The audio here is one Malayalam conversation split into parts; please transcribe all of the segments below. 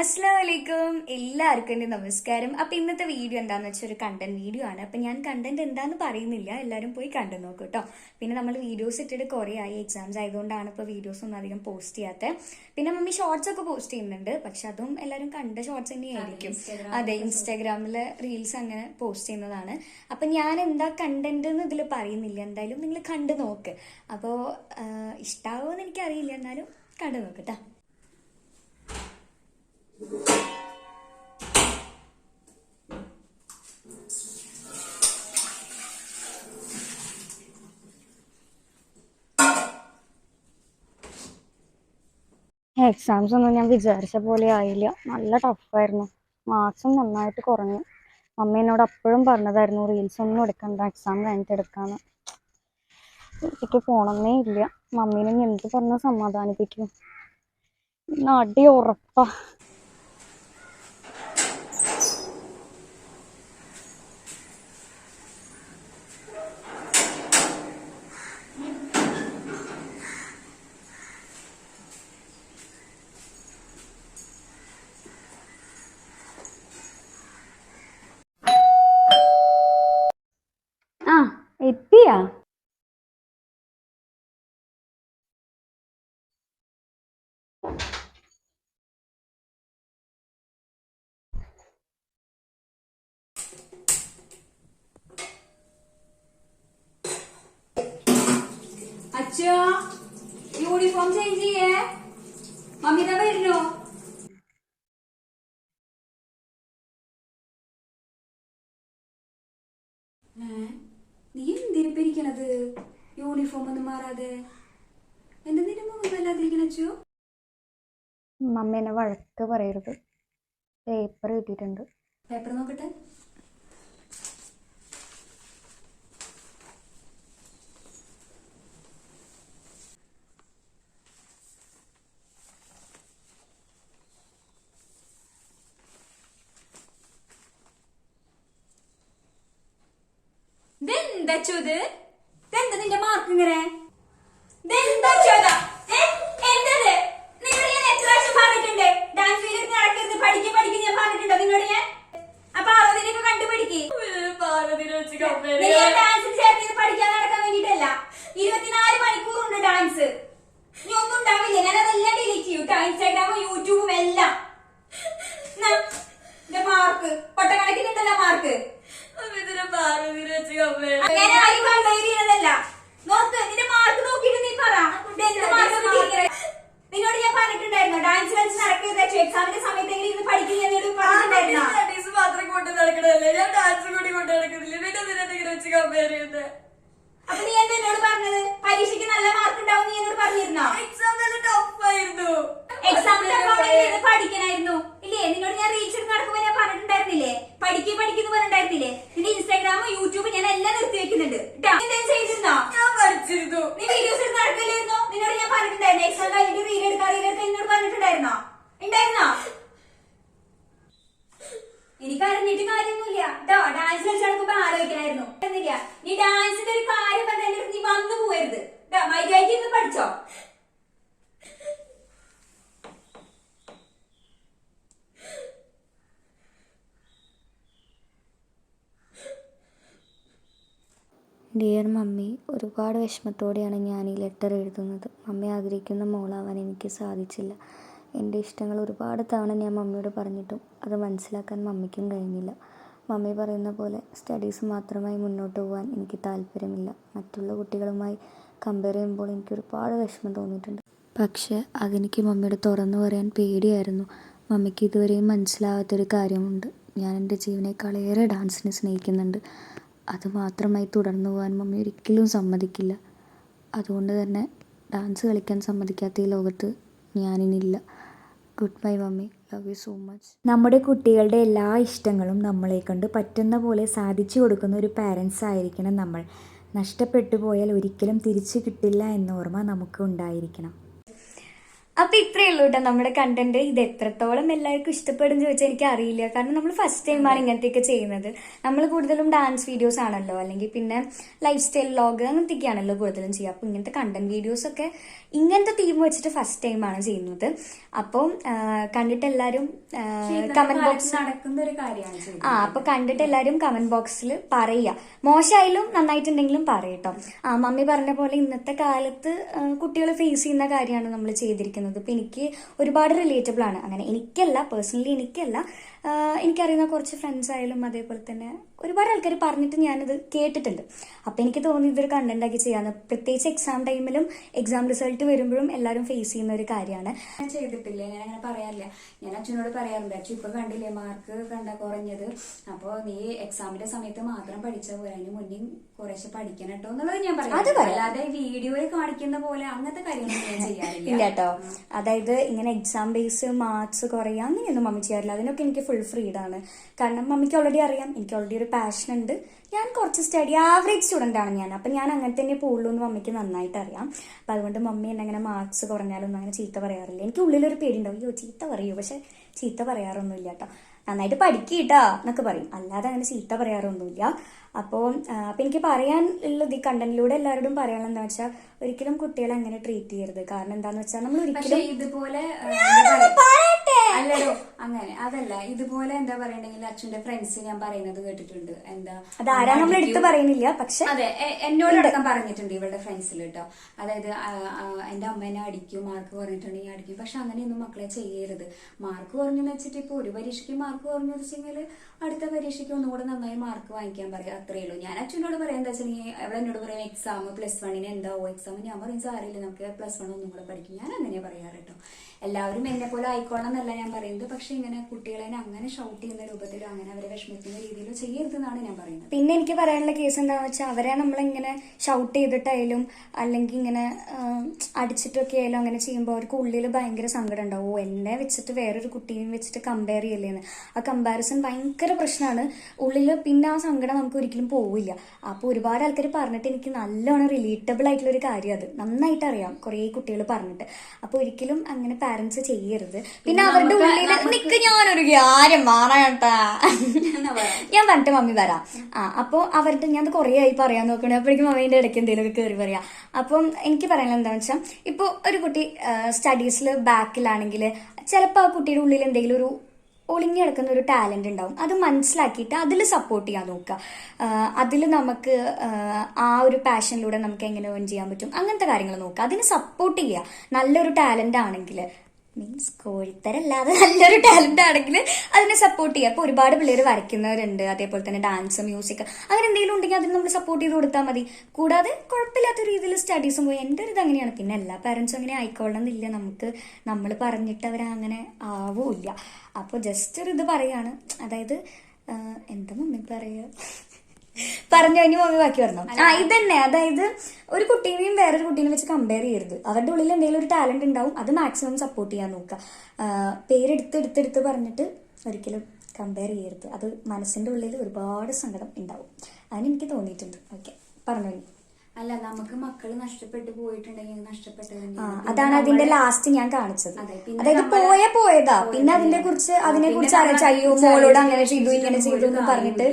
അസ്സാം വലൈക്കും എല്ലാവർക്കും എന്റെ നമസ്കാരം. അപ്പം ഇന്നത്തെ വീഡിയോ എന്താണെന്ന് വെച്ചാൽ ഒരു കണ്ടന്റ് വീഡിയോ ആണ്. അപ്പം ഞാൻ കണ്ടന്റ് എന്താണെന്ന് പറയുന്നില്ല. എല്ലാവരും പോയി കണ്ടു നോക്കും കേട്ടോ പിന്നെ നമ്മൾ വീഡിയോസ് ഇട്ടിട്ട് കുറേ ആയി. എക്സാംസ് ആയതുകൊണ്ടാണ് ഇപ്പോൾ വീഡിയോസ് ഒന്നും അധികം പോസ്റ്റ് ചെയ്യാത്തത് പിന്നെ മമ്മി ഷോർട്സ് ഒക്കെ പോസ്റ്റ് ചെയ്യുന്നുണ്ട്. പക്ഷെ അതും എല്ലാവരും കണ്ട ഷോർട്സ് തന്നെയായിരിക്കും അതെ ഇൻസ്റ്റാഗ്രാമിൽ റീൽസ് അങ്ങനെ പോസ്റ്റ് ചെയ്യുന്നതാണ്. അപ്പം ഞാൻ എന്താ കണ്ടന്റ് എന്ന് ഇതിൽ പറയുന്നില്ല. എന്തായാലും നിങ്ങൾ കണ്ടു നോക്ക്. അപ്പോൾ ഇഷ്ടാവുമെന്ന് എനിക്കറിയില്ല. എന്നാലും കണ്ടു നോക്ക് കേട്ടോ എക്സാംസ് ഒന്നും ഞാൻ വിചാരിച്ച പോലെ ആയില്ല. നല്ല ടഫായിരുന്നു മാർക്സും നന്നായിട്ട് കുറഞ്ഞു. അമ്മ എന്നോട് അപ്പോഴും പറഞ്ഞതായിരുന്നു റീൽസ് ഒന്നും എടുക്കണ്ട എക്സാം കഴിഞ്ഞിട്ട് എടുക്കാന്ന്. എനിക്ക് പോണമെന്നേ ഇല്ല. മമ്മീനെ എന്ത് പറഞ്ഞ് സമാധാനിപ്പിക്കും. അടി ഉറപ്പാ ആ എത്തിയാ അച്ഛോ യൂണിഫോം ചേഞ്ച് ചെയ്യേ. മമ്മിത വരുന്നു. നീ എന്തിരിപ്പിരിക്കണത് യൂണിഫോം ഒന്നും മാറാതെ. എന്താ നിന്റെ മുഖം വല്ലാതിരിക്കണ അച്ഛോ? മമ്മി എന്നെ വഴക്ക് പറയരുത്. പേപ്പർ കിട്ടിയിട്ടുണ്ട് പേപ്പർ നോക്കട്ടെ ഇതെന്താ ചോത് ഇതെന്താ നിന്റെ മാർക്ക് ഇങ്ങനെ ഇതെന്താ ചോദ എന്തത് നിന്നോട് ഞാൻ എത്ര പ്രാവശ്യം പറഞ്ഞിട്ടുണ്ട് ഡാൻസ് ഫീൽഡ് നടക്കരുത് പഠിക്കുക പഠിക്കുക ഞാൻ പറഞ്ഞിട്ടുണ്ടോ നിന്നോട് ഞാൻ അപ്പൊ അറുപതിനൊക്കെ കണ്ടുപിടിക്ക്. ഡാൻസിൽ ചേർത്തിയത് പഠിക്കാൻ നടക്കാൻ വേണ്ടിട്ടല്ല ഇരുപത്തിനാല് മണിക്കൂറുണ്ട് ഡാൻസ് നീ ഒന്നും ഉണ്ടാവില്ല. ഞാൻ അതെല്ലാം ഡിലീറ്റ് ചെയ്യും ഇൻസ്റ്റാഗ്രാമും യൂട്യൂബും എല്ലാം. മാർക്ക് പൊട്ടക്കണക്കിനുണ്ടല്ലോ മാർക്ക് വെച്ച് ആരും കമ്പയർ ചെയ്യണതല്ല നോക്ക് നിന്റെ മാർക്ക് നോക്കിയിട്ട് നീ പറ ഇതെന്ത് മാർക്ക് കിട്ടിയിരിക്കണേ? നിന്നോട് ഞാൻ പറഞ്ഞിട്ടുണ്ടായിരുന്നു ഡാൻസ് കളിച്ച് നടക്കരുത് എക്സാമിന്റെ സമയത്തെങ്കിലും മാത്രം കൊണ്ട് നടക്കണല്ലേ ഞാൻ ഡാൻസ് കൂടി കൊണ്ട് നടക്കുന്നില്ല? പിന്നെ എന്തിനാ വെച്ച് കമ്പയർ ചെയ്യുന്നത് അപ്പൊ നീ എന്താ എന്നോട് പറഞ്ഞത്? പരീക്ഷയ്ക്ക് നല്ല മാർക്ക് ഉണ്ടാവും നീ എന്നോട് പറഞ്ഞിരുന്നോ? എക്സാം നല്ല എക്സാമിന്റെ പഠിക്കണായിരുന്നു. ഇല്ലേ? നിന്നോട് ഞാൻ നടക്കുമ്പോ ഞാൻ പറഞ്ഞിട്ടുണ്ടായിരുന്നില്ലേ? പഠിക്കുക പഠിക്കുന്നു പറഞ്ഞിട്ടുണ്ടായിരുന്നില്ലേ? നിന്റെ ഇൻസ്റ്റാഗ്രാമും യൂട്യൂബും ഞാൻ എല്ലാം നിർത്തി വെക്കുന്നുണ്ട് ചെയ്തിരുന്നോ? ഞാൻ പഠിച്ചിരുന്നു. നീ വീഡിയോസ് നടക്കില്ലായിരുന്നോ നിന്നോട് ഞാൻ പറഞ്ഞിട്ടുണ്ടായിരുന്നു. എക്സാം കഴിഞ്ഞിട്ട് റീൽ എടുക്കാം റീൽ എടുക്കാം എന്നോട് പറഞ്ഞിട്ടുണ്ടായിരുന്നോ? ഉണ്ടായിരുന്നോ? എനിക്ക് കാര്യമൊന്നുമില്ല. കേട്ടോ ഡാൻസ് കളിച്ച് നടക്കുമ്പോ ആലോചിക്കണായിരുന്നു നീ ഡാൻസിന്റെ ഒരു കാര്യം പറഞ്ഞ നീ വന്നു പോകരുത് മര്യാദയ്ക്ക് ഇന്ന് പഠിച്ചോ. ഡിയർ മമ്മി ഒരുപാട് വിഷമത്തോടെയാണ് ഞാൻ ഈ ലെറ്റർ എഴുതുന്നത്. മമ്മി ആഗ്രഹിക്കുന്ന മോളാവാൻ എനിക്ക് സാധിച്ചില്ല. എന്റെ ഇഷ്ടങ്ങൾ ഒരുപാട് തവണ ഞാൻ മമ്മിയോട് പറഞ്ഞിട്ടും അത് മനസ്സിലാക്കാൻ മമ്മിക്കും കഴിഞ്ഞില്ല. മമ്മി പറയുന്ന പോലെ സ്റ്റഡീസ് മാത്രമായി മുന്നോട്ട് പോകാൻ എനിക്ക് താല്പര്യമില്ല. മറ്റുള്ള കുട്ടികളുമായി കമ്പയർ ചെയ്യുമ്പോൾ എനിക്ക് ഒരുപാട് വിഷമം തോന്നിയിട്ടുണ്ട്. പക്ഷേ അതെനിക്ക് മമ്മിയോട് തുറന്നു പറയാൻ പേടിയായിരുന്നു. മമ്മിക്ക് ഇതുവരെയും മനസ്സിലാവാത്തൊരു കാര്യമുണ്ട്. ഞാൻ എന്റെ ജീവനേക്കാളേറെ ഡാൻസിനെ സ്നേഹിക്കുന്നുണ്ട്. അത് മാത്രമായി തുടർന്നു പോകാൻ മമ്മി ഒരിക്കലും സമ്മതിക്കില്ല. അതുകൊണ്ട് തന്നെ ഡാൻസ് കളിക്കാൻ സമ്മതിക്കാത്ത ഈ ലോകത്ത് ഞാനിനില്ല. Good bye mummy. Love you so much നമ്മുടെ കുട്ടികളുടെ എല്ലാ ഇഷ്ടങ്ങളും നമ്മളെ കൊണ്ട് പറ്റുന്ന പോലെ സാധിച്ചു കൊടുക്കുന്ന ഒരു പാരൻസ് ആയിരിക്കണം നമ്മൾ. നഷ്ടപ്പെട്ടു പോയാൽ ഒരിക്കലും തിരിച്ചു കിട്ടില്ല എന്ന ഓർമ്മ നമുക്ക് ഉണ്ടായിരിക്കണം. അപ്പൊ ഇത്രയേ ഉള്ളൂ കേട്ടോ നമ്മുടെ കണ്ടന്റ് ഇത് എത്രത്തോളം എല്ലാവർക്കും ഇഷ്ടപ്പെടും ചോദിച്ചാൽ എനിക്ക് അറിയില്ല കാരണം നമ്മൾ ഫസ്റ്റ് ടൈം ടൈമാണ് ഇങ്ങനത്തെയൊക്കെ ചെയ്യുന്നത്. നമ്മൾ കൂടുതലും ഡാൻസ് വീഡിയോസ് ആണല്ലോ. അല്ലെങ്കിൽ പിന്നെ ലൈഫ് സ്റ്റൈൽ വ്ലോഗ് അങ്ങനത്തെയൊക്കെയാണല്ലോ കൂടുതലും ചെയ്യുക. അപ്പൊ ഇങ്ങനത്തെ കണ്ടന്റ് വീഡിയോസ് ഒക്കെ ഇങ്ങനത്തെ തീം വെച്ചിട്ട് ഫസ്റ്റ് ടൈമാണ് ചെയ്യുന്നത്. അപ്പം കണ്ടിട്ട് എല്ലാവരും കമന്റ് ബോക്സ് നടക്കുന്ന ഒരു ആ അപ്പൊ കണ്ടിട്ട് എല്ലാരും കമന്റ് ബോക്സിൽ പറയുക. മോശമായാലും നന്നായിട്ടുണ്ടെങ്കിലും പറയട്ടോ ആ മമ്മി പറഞ്ഞ പോലെ ഇന്നത്തെ കാലത്ത് കുട്ടികൾ ഫേസ് ചെയ്യുന്ന കാര്യമാണ് നമ്മൾ ചെയ്തിരിക്കുന്നത്. ഇപ്പൊ എനിക്ക് ഒരുപാട് റിലേറ്റബിൾ ആണ്. അങ്ങനെ എനിക്കല്ല പേഴ്സണലി എനിക്കല്ല. എനിക്കറിയുന്ന കുറച്ച് ഫ്രണ്ട്സ് ആയാലും അതേപോലെ തന്നെ ഒരുപാട് ആൾക്കാർ പറഞ്ഞിട്ട് ഞാനത് കേട്ടിട്ടുണ്ട്. അപ്പം എനിക്ക് തോന്നി ഇതൊരു കണ്ടന്റ് ആക്കി ചെയ്യാന്ന്. പ്രത്യേകിച്ച് എക്സാം ടൈമിലും എക്സാം റിസൾട്ട് വരുമ്പോഴും എല്ലാവരും ഫേസ് ചെയ്യുന്ന ഒരു കാര്യമാണ്. ഞാൻ ചെയ്തിട്ടില്ല? ഞാൻ അങ്ങനെ പറയാറില്ല. ഞാൻ അച്ഛനോട് പറയാറുണ്ട് അച്ഛൻ ഇപ്പൊ കണ്ടില്ലേ? മാർക്ക് കണ്ട കുറഞ്ഞത്. അപ്പോൾ നീ എക്സാമിന്റെ സമയത്ത് മാത്രം പഠിച്ചാൽ പോലെ അതിന് മുന്നേ കുറേശ്ശെ പഠിക്കണം കേട്ടോ. എന്നുള്ളത് ഞാൻ പറയാം. അല്ലാതെ വീഡിയോയിൽ കാണിക്കുന്ന പോലെ അങ്ങനത്തെ കാര്യങ്ങളൊന്നും ഞാൻ ചെയ്യാറില്ല. ഇല്ല കേട്ടോ. അതായത് ഇങ്ങനെ എക്സാം ബേസ് മാർക്സ് കുറയുക അങ്ങനെയൊന്നും മമ്മി ചെയ്യാറില്ല. അതിനൊക്കെ എനിക്ക് ഫുൾ ഫ്രീഡാണ് കാരണം മമ്മിക്ക് ഓൾറെഡി അറിയാം. എനിക്ക് ഓൾറെഡി ഒരു പാഷൻ ഉണ്ട് ഞാൻ കുറച്ച് സ്റ്റഡി ആവറേജ് സ്റ്റുഡന്റ് ആണ് ഞാൻ. അപ്പം ഞാൻ അങ്ങനെ തന്നെ പോകുള്ളൂ എന്ന് മമ്മിക്ക് നന്നായിട്ട് അറിയാം. അപ്പം അതുകൊണ്ട് മമ്മി എന്നെ അങ്ങനെ മാർക്സ് കുറഞ്ഞാലൊന്നും അങ്ങനെ ചീത്ത പറയാറില്ല. എനിക്ക് ഉള്ളിലൊരു പേടിയുണ്ടാവും. അയ്യോ ചീത്ത പറയൂ? പക്ഷെ ചീത്ത പറയാറൊന്നുമില്ല കേട്ടോ. നന്നായിട്ട് പഠിക്കീട്ടാ എന്നൊക്കെ പറയും. അല്ലാതെ അങ്ങനെ ചീത്ത പറയാറൊന്നുമില്ല. അപ്പോൾ അപ്പം എനിക്ക് പറയാൻ ഉള്ളത് ഈ കണ്ടന്റിലൂടെ എല്ലാവരോടും പറയാനുള്ള എന്താ വെച്ചാൽ ഒരിക്കലും കുട്ടികളെ അങ്ങനെ ട്രീറ്റ് ചെയ്യരുത്. കാരണം എന്താന്ന് വെച്ചാൽ നമ്മൾ ഒരിക്കലും ഇതുപോലെ പറയട്ടെ. അല്ലടോ അങ്ങനെ. അതല്ല ഇതുപോലെ എന്താ പറയണെങ്കിൽ അച്ഛന്റെ ഫ്രണ്ട്സ് ഞാൻ പറയുന്നത് കേട്ടിട്ടുണ്ട്. എന്താ അതാരാ നമ്മൾ എടുത്ത്. പറയുന്നില്ല പക്ഷെ അതെ എന്നോടടക്കം പറഞ്ഞിട്ടുണ്ട് ഇവളുടെ ഫ്രണ്ട്സിൽ കേട്ടോ അതായത് എന്റെ അമ്മ എന്നെ അടിക്കും മാർക്ക് കുറഞ്ഞിട്ടുണ്ടെങ്കിൽ അടിക്കും. പക്ഷെ അങ്ങനെയൊന്നും മക്കളെ ചെയ്യരുത്. മാർക്ക് കുറഞ്ഞെന്ന് വെച്ചിട്ട് ഇപ്പൊ ഒരു പരീക്ഷയ്ക്ക് മാർക്ക് കുറഞ്ഞു വെച്ചെങ്കിൽ അടുത്ത പരീക്ഷയ്ക്ക് ഒന്നുകൂടെ നന്നായി മാർക്ക് വാങ്ങിക്കാൻ പറയാം. അത്രേ ഉള്ളൂ. ഞാൻ അച്ഛനോട് പറയാം എന്താ വെച്ചിട്ടുണ്ടെങ്കിൽ അവൾ എന്നോട് പറയും എക്സാം പ്ലസ് വണ്ണിന് എന്താവോ എക്സാം ഞാൻ പറയും സാറില്ല നമുക്ക് പ്ലസ് വൺ ഒന്നും കൂടെ പഠിക്കും. ഞാൻ അങ്ങനെ പറയാറ് കേട്ടോ എല്ലാവരും എന്നെ പോലെ ആയിക്കോളണം എന്നല്ല ഞാൻ പറയുന്നത്. പക്ഷെ ഇങ്ങനെ കുട്ടികളെ അങ്ങനെ ഷൗട്ട് ചെയ്യുന്ന രൂപത്തിലോ അങ്ങനെ അവരെ വിഷമിക്കുന്ന രീതിയിലോ ചെയ്യരുതെന്നാണ് ഞാൻ പറയുന്നത്. പിന്നെ എനിക്ക് പറയാനുള്ള കേസ് എന്താണെന്ന് വെച്ചാൽ അവരെ നമ്മളിങ്ങനെ ഷൗട്ട് ചെയ്തിട്ടായാലും അല്ലെങ്കിൽ ഇങ്ങനെ അടിച്ചിട്ടൊക്കെ ആയാലും അങ്ങനെ ചെയ്യുമ്പോൾ അവർക്ക് ഉള്ളിൽ ഭയങ്കര സങ്കടം ഉണ്ടാവും. ഓ എന്നെ വെച്ചിട്ട് വേറൊരു കുട്ടീനെയും വെച്ചിട്ട് കമ്പയർ ചെയ്യല്ലേന്ന്. ആ കമ്പാരിസൺ ഭയങ്കര പ്രശ്നമാണ് ഉള്ളിൽ പിന്നെ ആ സങ്കടം നമുക്ക് ഒരിക്കലും പോവില്ല. അപ്പോൾ ഒരുപാട് ആൾക്കാർ പറഞ്ഞിട്ട് എനിക്ക് നല്ലോണം റിലേറ്റബിൾ ആയിട്ടുള്ള ഒരു കാര്യം അത്. നന്നായിട്ട് അറിയാം കുറേ കുട്ടികൾ പറഞ്ഞിട്ട്. അപ്പോൾ ഒരിക്കലും അങ്ങനെ പാരന്റ്സ് ചെയ്യരുത്. പിന്നെ അവരുടെ ഉള്ളിൽ നമുക്ക് ഞാൻ ഒരു കാര്യം മാറാട്ടാ ഞാൻ പറഞ്ഞിട്ട് മമ്മി വരാം. ആ അപ്പോൾ അവരുടെ ഞാൻ കുറേ ആയി പറയാൻ നോക്കണേ. അപ്പോഴേക്കും മമ്മീന്റെ ഇടയ്ക്ക് എന്തെങ്കിലുമൊക്കെ കയറി പറയാം അപ്പം എനിക്ക് പറയാനുള്ള എന്താണെന്ന് വെച്ചാൽ ഇപ്പോൾ ഒരു കുട്ടി സ്റ്റഡീസിൽ ബാക്കിലാണെങ്കിൽ ചിലപ്പോൾ ആ കുട്ടിയുടെ ഉള്ളിൽ എന്തെങ്കിലും ഒരു ഒളിഞ്ഞു കിടക്കുന്ന ഒരു ടാലന്റ് ഉണ്ടാവും. അത് മനസ്സിലാക്കിയിട്ട് അതിൽ സപ്പോർട്ട് ചെയ്യാൻ നോക്കുക. അതിൽ നമുക്ക് ആ, ആ ഒരു പാഷനിലൂടെ നമുക്ക് എങ്ങനെ ഓൺ ചെയ്യാൻ പറ്റും? അങ്ങനത്തെ കാര്യങ്ങൾ നോക്കുക. അതിന് സപ്പോർട്ട് ചെയ്യുക. നല്ലൊരു ടാലന്റ് ആണെങ്കിൽ മീൻസ് കോഴിത്തരല്ലാതെ നല്ലൊരു ടാലന്റ് ആണെങ്കിൽ അതിനെ സപ്പോർട്ട് ചെയ്യുക അപ്പോൾ ഒരുപാട് പിള്ളേർ വരയ്ക്കുന്നവരുണ്ട്. അതേപോലെ തന്നെ ഡാൻസ് മ്യൂസിക് അങ്ങനെ എന്തെങ്കിലും ഉണ്ടെങ്കിൽ അതിന് നമ്മൾ സപ്പോർട്ട് ചെയ്ത് കൊടുത്താൽ മതി. കൂടാതെ കുഴപ്പമില്ലാത്ത രീതിയിൽ സ്റ്റഡീസും പോയി. എന്റെ ഒരു ഇത് അങ്ങനെയാണ്. പിന്നെ എല്ലാ പാരൻസും അങ്ങനെ ആയിക്കോളണമെന്നില്ല നമുക്ക് നമ്മൾ പറഞ്ഞിട്ട് അവർ അങ്ങനെ ആവൂല്ല. അപ്പോൾ ജസ്റ്റ് ഒരു ഇത് പറയാണ്. അതായത് എന്താ മമ്മി പറയുക? പറഞ്ഞു കഴിഞ്ഞ് മമ്മി ബാക്കി പറഞ്ഞു. ആ ഇതന്നെ അതായത് ഒരു കുട്ടീനെയും വേറൊരു കുട്ടീനെ വെച്ച് കമ്പയർ ചെയ്യരുത്. അവരുടെ ഉള്ളിൽ എന്തെങ്കിലും ഒരു ടാലന്റ് ഉണ്ടാവും അത് മാക്സിമം സപ്പോർട്ട് ചെയ്യാൻ നോക്കുക. പേരെടുത്ത് എടുത്തെടുത്ത് പറഞ്ഞിട്ട് ഒരിക്കലും കമ്പയർ ചെയ്യരുത്. അത് മനസ്സിന്റെ ഉള്ളിൽ ഒരുപാട് സങ്കടം ഉണ്ടാവും. അതിന് എനിക്ക് തോന്നിയിട്ടുണ്ട്. ഓക്കെ പറഞ്ഞു. അല്ല നമുക്ക് മക്കൾ നഷ്ടപ്പെട്ടു പോയിട്ടുണ്ടെങ്കിൽ നഷ്ടപ്പെട്ടത് അതാണ് അതിന്റെ ലാസ്റ്റ് ഞാൻ കാണിച്ചത്. അതായത് പോയ പോയതാ. പിന്നെ അതിനെ. കുറിച്ച് അതിനെ കുറിച്ച് അറിയിച്ചു അയ്യോ മോളോട് അങ്ങനെ ചെയ്തു ഇങ്ങനെ ചെയ്തു എന്ന് പറഞ്ഞിട്ട്.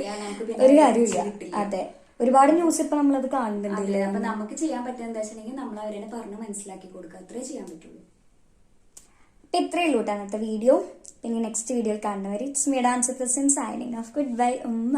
ഒരു കാര്യമില്ല. അതെ. ഒരുപാട് ന്യൂസ് ഇപ്പൊ നമ്മളത് കാണുന്നുണ്ടല്ലേ അപ്പൊ നമുക്ക് ചെയ്യാൻ പറ്റുക എന്താ വെച്ചിട്ടുണ്ടെങ്കിൽ നമ്മൾ അവരെ പറഞ്ഞ് മനസ്സിലാക്കി കൊടുക്കുക. അത്രേ ചെയ്യാൻ പറ്റുള്ളൂ. അപ്പൊ ഇത്രയേ ഉള്ളൂ കേട്ടോ അന്നത്തെ വീഡിയോ പിന്നെ നെക്സ്റ്റ് വീഡിയോ കാണുന്നവർ ഇറ്റ്സ് മീ ഡാൻസ് പ്രസൻ സൈനിങ് ഓഫ് ഗുഡ് ബൈ ഉമ്മ.